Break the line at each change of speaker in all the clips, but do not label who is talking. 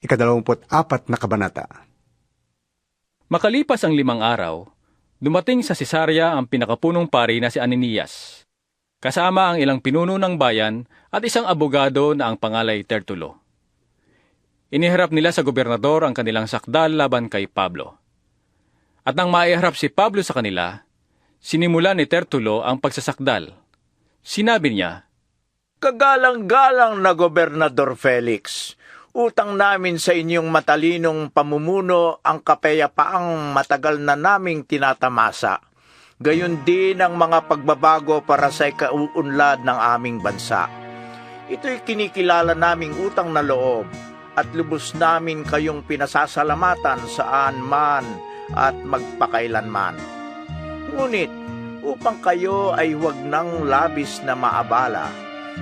ikadalawamput apat na kabanata.
Makalipas ang limang araw, dumating sa Cesarea ang pinakapunong pari na si Ananias, kasama ang ilang pinuno ng bayan at isang abogado na ang pangalay Tertulo. Iniharap nila sa gobernador ang kanilang sakdal laban kay Pablo. At nang maiharap si Pablo sa kanila, sinimula ni Tertulo ang pagsasakdal. Sinabi niya,
Kagalang-galang na Gobernador Felix, utang namin sa inyong matalinong pamumuno ang kapayapaang matagal na naming tinatamasa. Gayon din ang mga pagbabago para sa ikauunlad ng aming bansa. Ito'y kinikilala naming utang na loob at lubos namin kayong pinasasalamatan saan man at magpakailanman. Ngunit upang kayo ay huwag nang labis na maabala,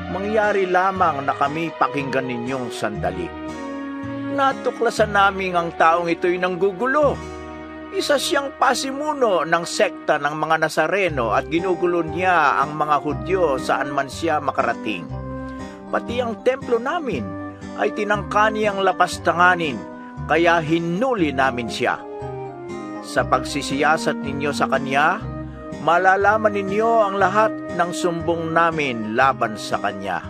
mangyari lamang na kami pakinggan ninyong sandali. Natuklasan namin ang taong ito'y nanggugulo. Isa siyang pasimuno ng sekta ng mga Nazareno at ginugulo niya ang mga Hudyo saan man siya makarating. Pati ang templo namin ay tinangka niyang lapastanganin, kaya hinuli namin siya. Sa pagsisiyasat ninyo sa kanya, malalaman ninyo ang lahat ng sumbong namin laban sa kanya.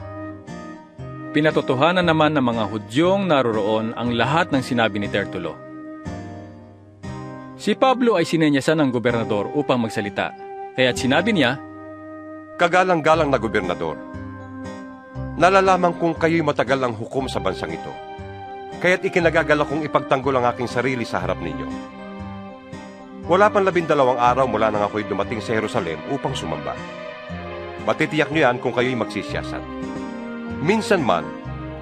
Pinatotohanan naman ng mga Hudyong naroroon ang lahat ng sinabi ni Tertulo. Si Pablo ay sinenyasan ng gobernador upang magsalita, kaya't sinabi niya,
Kagalang-galang na gobernador, nalalaman kong kayo'y matagal ang hukom sa bansang ito. Kaya't ikinagagala kong ipagtanggol ang aking sarili sa harap ninyo. Wala pang labindalawang araw mula nang ako'y dumating sa Jerusalem upang sumamba. Matitiyak niyo yan kung kayo'y magsisiyasat. Minsan man,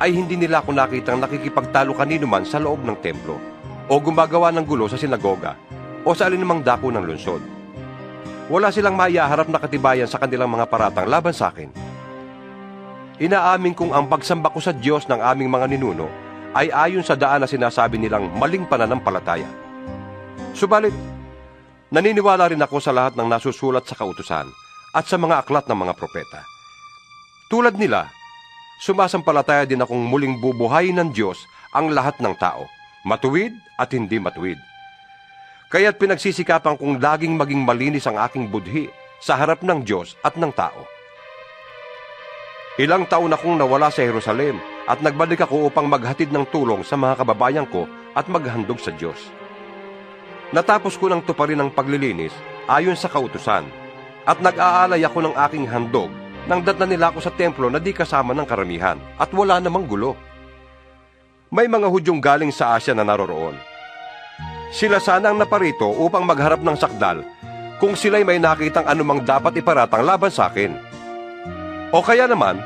ay hindi nila ako nakitang nakikipagtalo kanino man sa loob ng templo o gumagawa ng gulo sa sinagoga o sa alinmang dako ng lungsod. Wala silang maiaharap na katibayan sa kanilang mga paratang laban sa akin. Inaamin kong ang pagsamba ko sa Diyos ng aming mga ninuno ay ayon sa daan na sinasabi nilang maling pananampalataya. Subalit, naniniwala rin ako sa lahat ng nasusulat sa kautusan at sa mga aklat ng mga propeta. Tulad nila, sumasampalataya din akong muling bubuhayin ng Diyos ang lahat ng tao, matuwid at hindi matuwid. Kaya't pinagsisikapan kong laging maging malinis ang aking budhi sa harap ng Diyos at ng tao. Ilang taon akong nawala sa Jerusalem at nagbalik ako upang maghatid ng tulong sa mga kababayan ko at maghandog sa Diyos. Natapos ko ng tuparin ang paglilinis ayon sa kautusan at nag-aalay ako ng aking handog nang datna nila ako sa templo na di kasama ng karamihan at wala namang gulo. May mga Hudyong galing sa Asya na naroroon. Sila sana ang naparito upang magharap ng sakdal kung sila'y may nakitang anumang dapat iparatang laban sa akin. O kaya naman,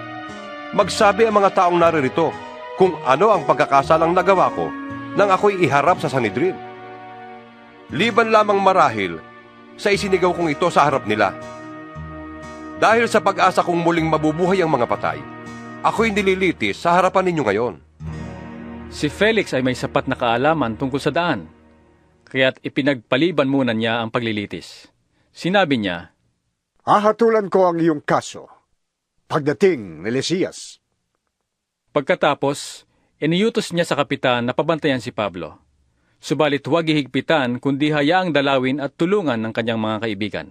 magsabi ang mga taong naririto kung ano ang pagkakasalang nagawa ko nang ako'y iharap sa Sanidrin. Liban lamang marahil sa isinigaw kong ito sa harap nila. Dahil sa pag-asa kong muling mabubuhay ang mga patay, ako'y nililitis sa harapan ninyo ngayon.
Si Felix ay may sapat na kaalaman tungkol sa daan, kaya't ipinagpaliban muna niya ang paglilitis. Sinabi niya,
Ahatulan ko ang iyong kaso. Pagdating ni Lesias.
Pagkatapos, iniyutos niya sa kapitan na pabantayan si Pablo. Subalit huwag ihigpitan kundi hayaang dalawin at tulungan ng kanyang mga kaibigan.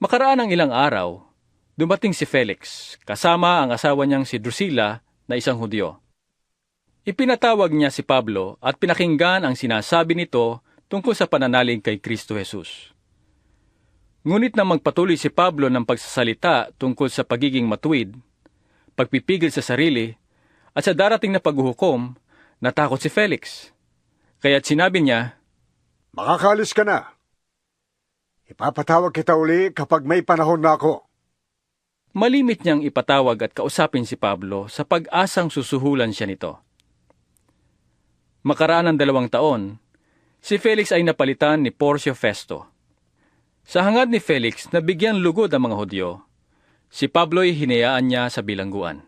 Makaraan ng ilang araw, dumating si Felix kasama ang asawa niyang si Drusilla na isang Hudyo. Ipinatawag niya si Pablo at pinakinggan ang sinasabi nito tungkol sa pananalig kay Kristo Jesus. Ngunit nang magpatuloy si Pablo ng pagsasalita tungkol sa pagiging matuwid, pagpipigil sa sarili, at sa darating na paghuhukom, natakot si Felix. Kaya't sinabi niya,
Makakalis ka na. Ipapatawag kita uli kapag may panahon na ako.
malimit niyang ipatawag at kausapin si Pablo sa pag-asang susuhulan siya nito. Makaraan ng dalawang taon, si Felix ay napalitan ni Porcio Festo. Sa hangad ni Felix na bigyan lugod ang mga Hudyo, si Pablo ay hinayaan niya sa bilangguan.